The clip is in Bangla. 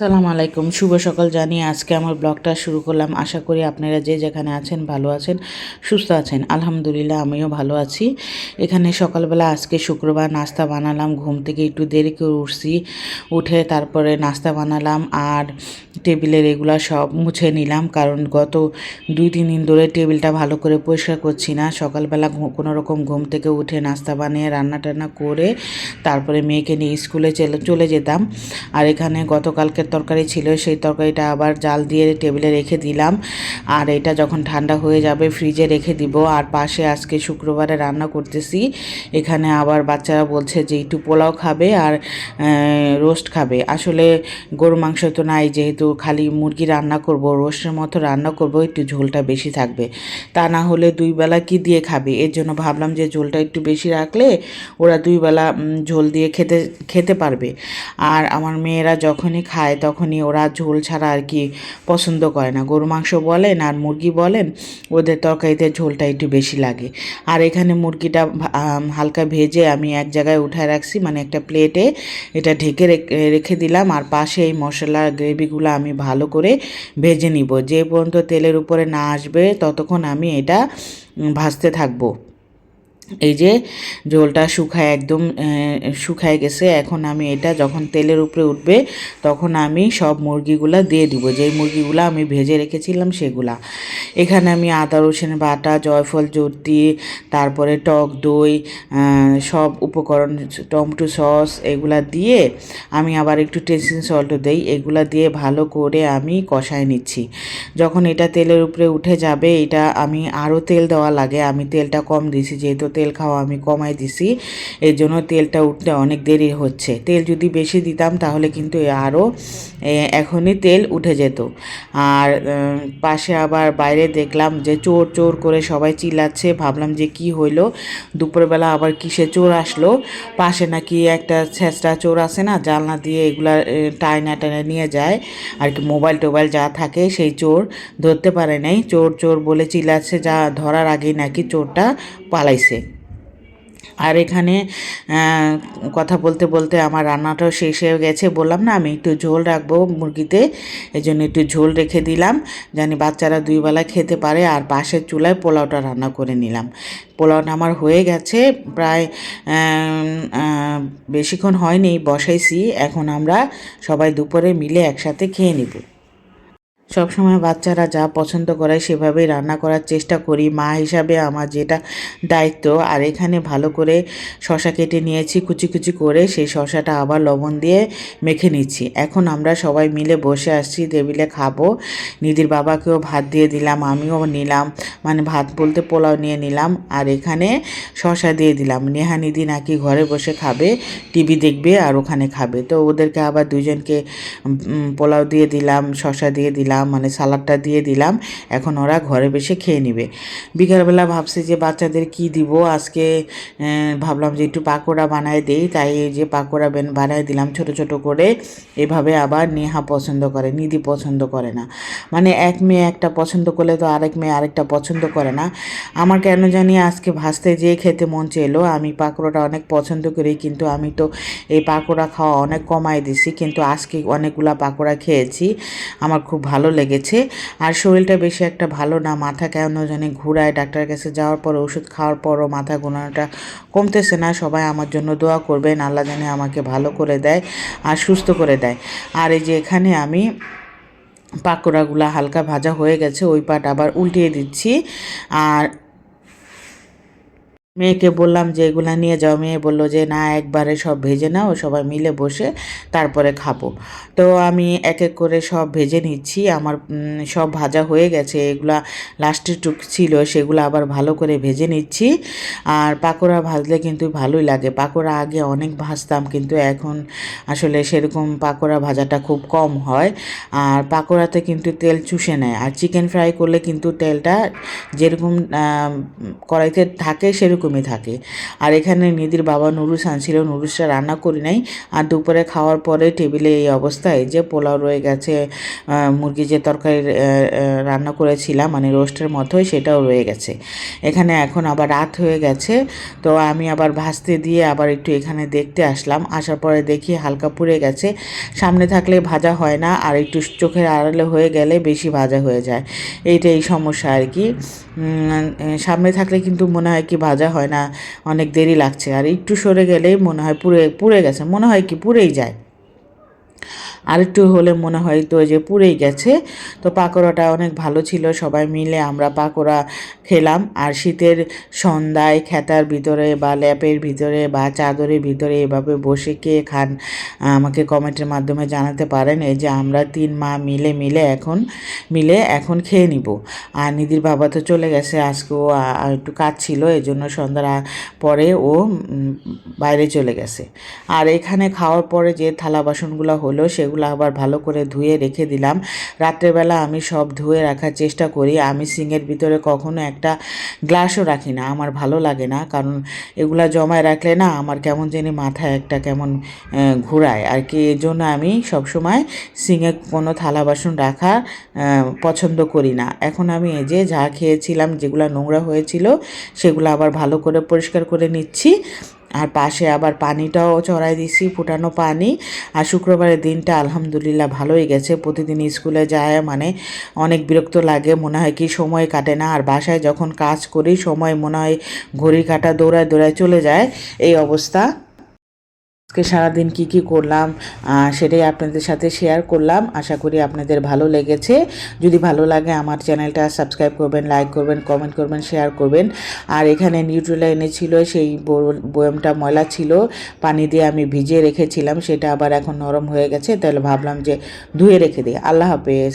সালাম আলাইকুম। শুভ সকাল জানিয়ে আজকে আমার ব্লগটা শুরু করলাম। আশা করি আপনারা যে যেখানে আছেন ভালো আছেন, সুস্থ আছেন। আলহামদুলিল্লাহ, আমিও ভালো আছি। এখানে সকালবেলা আজকে শুক্রবার নাস্তা বানালাম। ঘুম থেকে একটু দেরি করে উঠছি, উঠে তারপরে নাস্তা বানালাম আর টেবিলের এগুলা সব মুছে নিলাম। কারণ গত দুই, তিন দিন ধরে টেবিলটা ভালো করে পরিষ্কার করছি না। সকালবেলা কোনো রকম ঘুম থেকে উঠে নাস্তা বানিয়ে রান্না টান্না করে তারপরে মেয়েকে নিয়ে স্কুলে চলে যেতাম। আর এখানে তরকারি ছিল, সেই তরকারিটা আবার জাল দিয়ে টেবিলে রেখে দিলাম। আর এটা যখন ঠান্ডা হয়ে যাবে, ফ্রিজে রেখে দিব। আর পাশে আজকে শুক্রবারে রান্না করতেছি। এখানে আবার বাচ্চারা বলছে যে, একটু পোলাও খাবে আর রোস্ট খাবে। আসলে গরু মাংস তো নাই, যেহেতু খালি মুরগি রান্না করব, রোস্টের মতো রান্না করব, একটু ঝোলটা বেশি থাকবে। তা না হলে দুই বেলা কি দিয়ে খাবে? এর জন্য ভাবলাম যে, ঝোলটা একটু বেশি রাখলে ওরা দুই বেলা ঝোল দিয়ে খেতে খেতে পারবে। আর আমার মেয়েরা যখনই খায় তখনই ওরা ঝোল ছাড়া আর কি পছন্দ করে না। গরু মাংস বলেন আর মুরগি বলেন, ওদের তরকারিতে ঝোলটা একটু বেশি লাগে। আর এখানে মুরগিটা হালকা ভেজে আমি এক জায়গায় উঠায় রাখছি মানে একটা প্লেটে এটা ঢেকে রেখ- দিলাম আর পাশে এই মশলার গ্রেভিগুলো আমি ভালো করে ভেজে নিব। যে পর্যন্ত তেলের উপরে না আসবে ততক্ষণ আমি এটা ভাজতে থাকব। এই যে ঝোলটা শুকায় একদম শুকায় গেছে, এখন আমি এটা যখন তেলের উপরে উঠবে তখন আমি সব মুরগিগুলা দিয়ে দিব। যেই মুরগিগুলা আমি ভেজে রেখেছিলাম সেগুলা। এখানে আমি আদা, রসুন বাটা, জয়ফল জর্দি তারপরে টক দই সব উপকরণ, টমেটো সস এগুলা দিয়ে আমি আবার একটু টেস্টিং সল্টও দেই। এগুলা দিয়ে ভালো করে আমি কষায় নিচ্ছি। যখন এটা তেলের উপরে উঠে যাবে, এটা আমি আরও তেল দেওয়া লাগে। আমি তেলটা কম দিছি যেহেতু তেল খাওয়া আমি কমাই দিছি। এর জন্য তেলটা উঠতে অনেক দেরি হচ্ছে। তেল যদি বেশি দিতাম তাহলে কিন্তু আরও এখনই তেল উঠে যেত। আর পাশে আবার বাইরে দেখলাম যে চোর চোর করে সবাই চিল্লাচ্ছে। ভাবলাম যে কি হইল? দুপুরবেলা আবার কিসে চোর আসলো? পাশে নাকি একটা ছেঁচড়া চোর আছে না, জানলা দিয়ে এগুলা টাইনা টাইনা নিয়ে যায়। আর কি মোবাইল টোবাইল যা থাকে সেই চোর ধরতে পারে নাই। চোর চোর বলে চিল্লাচ্ছে, যা ধরার আগেই নাকি চোরটা পালাইছে। আর এখানে কথা বলতে বলতে আমার রান্নাটাও শেষ হয়ে গেছে। বললাম না, আমি একটু ঝোল রাখব মুরগিতে এই জন্য একটু ঝোল রেখে দিলাম। জানি বাচ্চারা দুই বেলা খেতে পারে, আর পাশের চুলায় পোলাওটা রান্না করে নিলাম। পোলাওটা আমার হয়ে গেছে, প্রায় বেশিক্ষণ হয়নি, বসাইছি। এখন আমরা সবাই দুপুরে মিলে একসাথে খেয়ে নিব। সবসময় বাচ্চারা যা পছন্দ করে সেভাবেই রান্না করার চেষ্টা করি। মা হিসাবে আমার যেটা দায়িত্ব, আর এখানে ভালো করে শশা কেটে নিয়েছি, কুচি কুচি করে, সেই শশাটা আবার লবণ দিয়ে মেখে নিচ্ছি। এখন আমরা সবাই মিলে বসে আসছি, টেবিলে খাব। নিদির বাবাকেও ভাত দিয়ে দিলাম, আমিও নিলাম মানে ভাত বলতে পোলাও নিয়ে নিলাম, আর এখানে শশা দিয়ে দিলাম। নেহা নিধি নাকি ঘরে বসে খাবে, টিভি দেখবে আর ওখানে খাবে। তো ওদেরকে আবার দুজনকে পোলাও দিয়ে দিলাম, শশা দিয়ে দিলাম। মানে সালাডটা দিয়ে দিলাম। এখন ওরা ঘরে বসে খেয়ে নেবে। বিকালবেলা ভাবছি যে বাচ্চাদের কি দিব? আজকে ভাবলাম যে একটু পাকোড়া বানায় দেই। তাই এই যে পাকোড়া বেন বানায় দিলাম ছোট ছোট করে। এভাবে আবার নেহা পছন্দ করে, নিধি পছন্দ করে না। মানে এক মেয়ে একটা পছন্দ করলে তো আরেক মেয়ে আরেকটা পছন্দ করে না। আমার কেন জানি আজকে ভাজতে যেয়ে খেতে মন চেলো। আমি পাকোড়াটা অনেক পছন্দ করি, কিন্তু আমি তো এই পাকোড়া খাওয়া অনেক কমাই দিছি। কিন্তু আজকে অনেকগুলা পাকোড়া খেয়েছি। আমার খুব ভালো লেগেছে। আর শরীরটা বেশি একটা ভালো না, মাথা কেন জানি ঘুরায়। ডাক্তারের কাছে যাওয়ার পর, ওষুধ খাওয়ার পরও মাথা ঘোরানোটা কমতেছে না। সবাই আমার জন্য দোয়া করবেন, আল্লাহ জানে আমাকে ভালো করে দেয় আর সুস্থ করে দেয়। আর এই যে এখানে আমি পাকোড়াগুলো হালকা ভাজা হয়ে গেছে, ওই পাট আবার উল্টিয়ে দিচ্ছি। আর মেয়েকে বললাম যে, এগুলো নিয়ে যাও। মেয়ে বলল যে, না, একবারে সব ভেজে নাও, সবাই মিলে বসে তারপরে খাব। তো আমি এক এক করে সব ভেজে নিচ্ছি। আমার সব ভাজা হয়ে গেছে। এগুলা লাস্টের টুক ছিল, সেগুলো আবার ভালো করে ভেজে নিচ্ছি। আর পাকোড়া ভাজলে কিন্তু ভালোই লাগে। পাকোড়া আগে অনেক ভাজতাম, কিন্তু এখন আসলে সেরকম পাকোড়া ভাজাটা খুব কম হয়। আর পাকোড়াতে কিন্তু তেল চুষে নেয়। আর চিকেন ফ্রাই করলে কিন্তু তেলটা যেরকম কড়াইতে থাকে, সেরকমই এরকমই থাকে। আর এখানে নিদির বাবা নুরুস আনছিল। নুরুসটা রান্না করি নাই। আর দুপুরে খাওয়ার পরে টেবিলে এই অবস্থায় যে পোলাও রয়ে গেছে মুরগি যে তরকারি রান্না করেছিলাম মানে রোস্টের মতোই সেটাও রয়ে গেছে। এখানে এখন আবার রাত হয়ে গেছে। তো আমি আবার ভাজতে দিয়ে আবার একটু এখানে দেখতে আসলাম। আসার পরে দেখি হালকা পুড়ে গেছে। সামনে থাকলে ভাজা হয় না। আর একটু চোখের আড়ালে হয়ে গেলে বেশি ভাজা হয়ে যায়। এইটাই সমস্যা আর কি। সামনে থাকলে কিন্তু মনে হয় কি ভাজা হয় না, অনেক দেরি লাগছে। আর একটু সরে গেলেই মনে হয় পুড়ে পুড়ে গেছে, মনে হয় কি পুড়েই যায়। আরেকটু হলে মনে হয় তো যে পুড়েই গেছে। তো পাকোড়াটা অনেক ভালো ছিল, সবাই মিলে আমরা পাকোড়া খেলাম। আর শীতের সন্ধ্যায় খেতার ভিতরে বা ল্যাপের ভিতরে বা চাদরের ভিতরে এভাবে বসে কে খান, আমাকে কমেন্টের মাধ্যমে জানাতে পারেন। এই যে আমরা তিন মা মিলে মিলে এখন মিলে এখন খেয়ে নিব। আর নিদির বাবা তো চলে গেছে, আজকে ও একটু কাজ ছিল, এই জন্য সন্ধ্যার পরে ও বাইরে চলে গেছে। আর এখানে খাওয়ার পরে যে থালা বাসনগুলো হলো সেগুলো আবার ভালো করে ধুয়ে রেখে দিলাম। রাত্রেবেলা আমি সব ধুয়ে রাখার চেষ্টা করি। আমি সিংয়ের ভিতরে কখনো একটা গ্লাসও রাখি না। আমার ভালো লাগে না, কারণ এগুলা জমায় রাখলে না আমার কেমন জানি মাথায় একটা কেমন ঘোরায়। আর কি, এর জন্য আমি সবসময় সিঙ্গে কোনো থালা বাসন রাখা পছন্দ করি না। এখন আমি এই যে যা খেয়েছিলাম, যেগুলো নোংরা হয়েছিল, সেগুলো আবার ভালো করে পরিষ্কার করে নিচ্ছি। আর পাশে আবার পানিটাও চড়াই দিছি, ফুটানো পানি। আর শুক্রবারের দিনটা আলহামদুলিল্লাহ ভালোই গেছে। প্রতিদিন স্কুলে যায় মানে অনেক বিরক্ত লাগে, মনে হয় কি সময় কাটে না। আর বাসায় যখন কাজ করি, সময় মনে হয় ঘড়ি কাটা দৌড়ায় দৌড়ায় চলে যায়। এই অবস্থা। আজকে সারাদিন কি কি করলাম সেটাই আপনাদের সাথে শেয়ার করলাম। আশা করি আপনাদের ভালো লেগেছে। যদি ভালো লাগে আমার চ্যানেলটা সাবস্ক্রাইব করবেন লাইক করবেন কমেন্ট করবেন শেয়ার করবেন। আর এখানে নিউট্রেলা এনেছিল সেই বয়ামটা ময়লা ছিল, পানি দিয়ে আমি ভিজিয়ে রেখেছিলাম, সেটা আবার এখন নরম হয়ে গেছে, তাহলে ভাবলাম যে ধুয়ে রেখে দিই। আল্লাহ হাফেজ।